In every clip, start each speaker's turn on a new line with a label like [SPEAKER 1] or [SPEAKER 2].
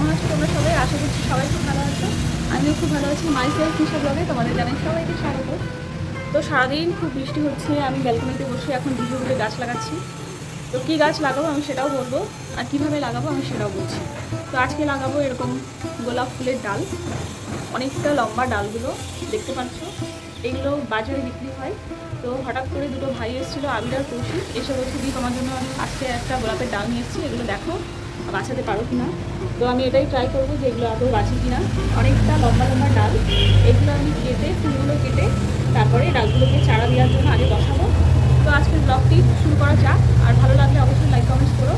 [SPEAKER 1] কেমন আছো তোমরা সবাই? আশা করছি সবাই খুব ভালো আছো। আমিও খুব ভালো আছি। মাই সেলফ নিশা ব্লগে তোমাদের জানাই সবাইকে স্বাগত। তো সারাদিন খুব বৃষ্টি হচ্ছে, আমি ব্যালকনিতে বসে এখন ভিডিও করে গাছ লাগাচ্ছি। তো কী গাছ লাগাবো আমি সেটাও বলব, আর কীভাবে লাগাবো আমি সেটাও বলছি। তো আজকে লাগাবো এরকম গোলাপ ফুলের ডাল, অনেকটা লম্বা ডালগুলো, দেখতে পাচ্ছ? এগুলো বাজারে বিক্রি হয়। তো হঠাৎ করে দুটো ভাই এসেছিল, আবির আর কৌশিক। এসে বলছে তোমার জন্য আমি আজকে একটা গোলাপের ডাল নিয়ে এসেছি, এগুলো দেখো। বাঁচাতে পারো কি না তো আমি এটাই ট্রাই করব যে এগুলো আদৌ বাঁচি কি না অনেকটা লম্বা লম্বা ডাল। এগুলো আমি কেটে, ফুলগুলো কেটে তারপরে ডালগুলোকে চারা দেওয়ার জন্য আগে বসাবো। তো আজকের ব্লগটি শুরু করা যাক। আর ভালো লাগলে অবশ্যই লাইক কমেন্টস করো।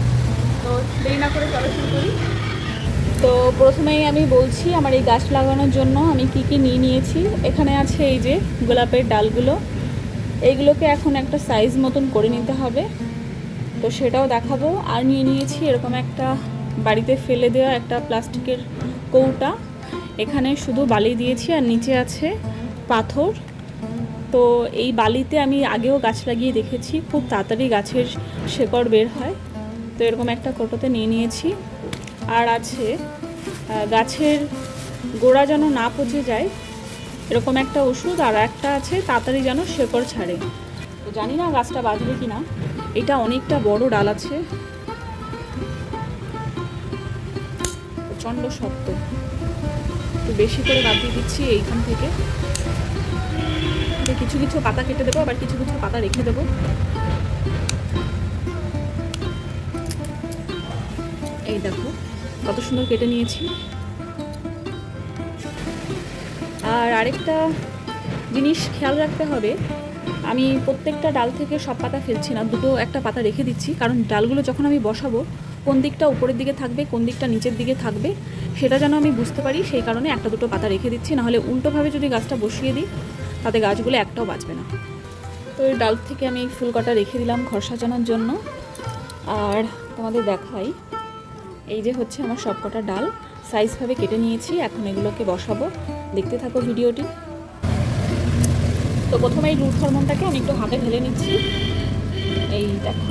[SPEAKER 1] তো দেরি না করে চলো শুরু করি। তো প্রথমেই আমি বলছি, আমার এই গাছ লাগানোর জন্য আমি কি কি নিয়ে নিয়েছি। এখানে আছে এই যে গোলাপের ডালগুলো। এইগুলোকে এখন একটা সাইজ মতন করে নিতে হবে। তো সেটাও দেখাবো। আর নিয়ে নিয়েছি এরকম একটা বাড়িতে ফেলে দেওয়া একটা প্লাস্টিকের কৌটা। এখানে শুধু বালি দিয়েছি আর নিচে আছে পাথর। তো এই বালিতে আমি আগেও গাছ লাগিয়ে দেখেছি, খুব তাড়াতাড়ি গাছের শেকড় বের হয়। তো এরকম একটা কোটোতে নিয়ে নিয়েছি। আর আছে গাছের গোড়া যেন না পচে যায়, এরকম একটা ওষুধ আর একটা আছে, তাড়াতাড়ি যেন শেকড় ছাড়ে। জানি না গাছটা বাঁচবে কি না এটা অনেকটা বড় ডাল আছে। প্রচণ্ড শক্ত। একটু বেশি করে বাঁধিয়ে দিচ্ছি এইখান থেকে। কিছু কিছু পাতা কেটে দেবো, আবার কিছু কিছু পাতা রেখে দেবো। এই দেখো, কত সুন্দর কেটে নিয়েছি। আর আরেকটা জিনিস খেয়াল রাখতে হবে আমি প্রত্যেকটা ডাল থেকে সব পাতা ফেলছি না, দুটো একটা পাতা রেখে দিচ্ছি, কারণ ডালগুলো যখন আমি বসাবো, কোন দিকটা উপরের দিকে থাকবে, কোন দিকটা নিচের দিকে থাকবে, সেটা যেন আমি বুঝতে পারি, সেই কারণে একটা দুটো পাতা রেখে দিচ্ছি, নাহলে উল্টোভাবে যদি গাছটা বসিয়ে দিই, তাতে গাছগুলো একটাও বাঁচবে না। তো এই ডাল থেকে আমি ফুল কটা রেখে দিলাম ঘর সাজানোর জন্য। আর তোমাদের দেখাই, এই যে হচ্ছে আমার সব কটা ডাল সাইজভাবে কেটে নিয়েছি, এখন এগুলোকে বসাবো। দেখতে থাকো ভিডিওটি। তো প্রথমে এই রুট হরমোনটাকে আমি একটু হাতে ঢেলে নিচ্ছি। এই দেখো।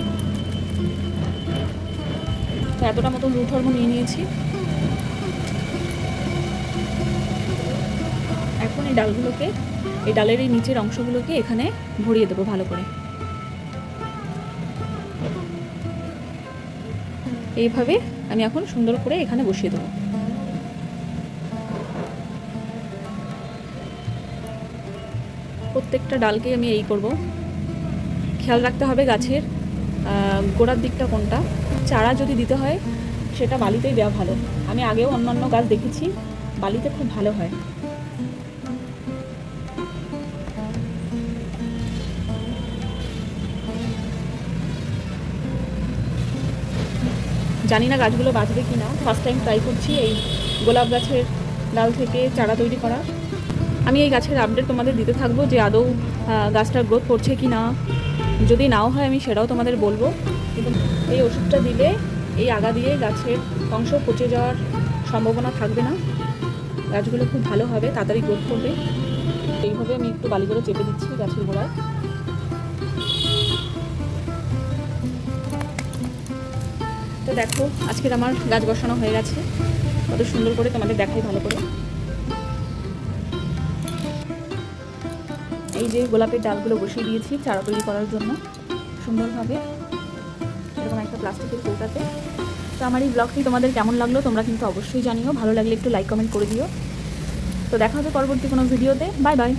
[SPEAKER 1] তো এতটা মতো রুট হরমোন নিয়ে নিয়েছি। এখন এই ডালগুলোকে, এই ডালের এই নিচের অংশগুলোকে এখানে ভরিয়ে দেবো ভালো করে। এইভাবে আমি এখন সুন্দর করে এখানে বসিয়ে দেবো। প্রত্যেকটা ডালকে আমি এই করব। খেয়াল রাখতে হবে গাছের গোড়ার দিকটা কোনটা। চারা যদি দিতে হয়, সেটা বালিতেই দেওয়া ভালো। আমি আগেও অন্যান্য গাছ দেখেছি, বালিতে খুব ভালো হয়। জানি না গাছগুলো বাঁচবে কি না ফার্স্ট টাইম ট্রাই করছি এই গোলাপ গাছের ডাল থেকে চারা তৈরি করা। আমি এই গাছের আপডেট তোমাদের দিতে থাকব যে আদৌ আহ, গাছটা গ্রোথ করছে কি না যদি নাও হয় আমি সেটাও তোমাদের বলব। কিন্তু এই ওষুধটা দিলে এই আগা দিয়ে গাছের অংশ পচে যাওয়ার সম্ভাবনা থাকবে না। গাছগুলো খুব ভালো হবে তাড়াতাড়ি গ্রোথ করবে। এইভাবে আমি একটু বালি করে চেপে দিচ্ছি গাছের গোড়ায়। তো দেখো আজকের আমার গাছ বসানো হয়ে গেছে। কত সুন্দর করে তোমাদের দেখাই ভালো করে। এই যে গোলাপের ডালগুলো বসিয়ে দিয়েছি চারা তৈরি করার জন্য সুন্দরভাবে, এরকম একটা প্লাস্টিকের কৌটাতে। তো আমার এই ব্লগটি তোমাদের কেমন লাগল তোমরা কিন্তু অবশ্যই জানিও। ভালো লাগলে একটু লাইক কমেন্ট করে দিও। তো দেখা হবে পরবর্তী কোনো ভিডিওতে। Bye bye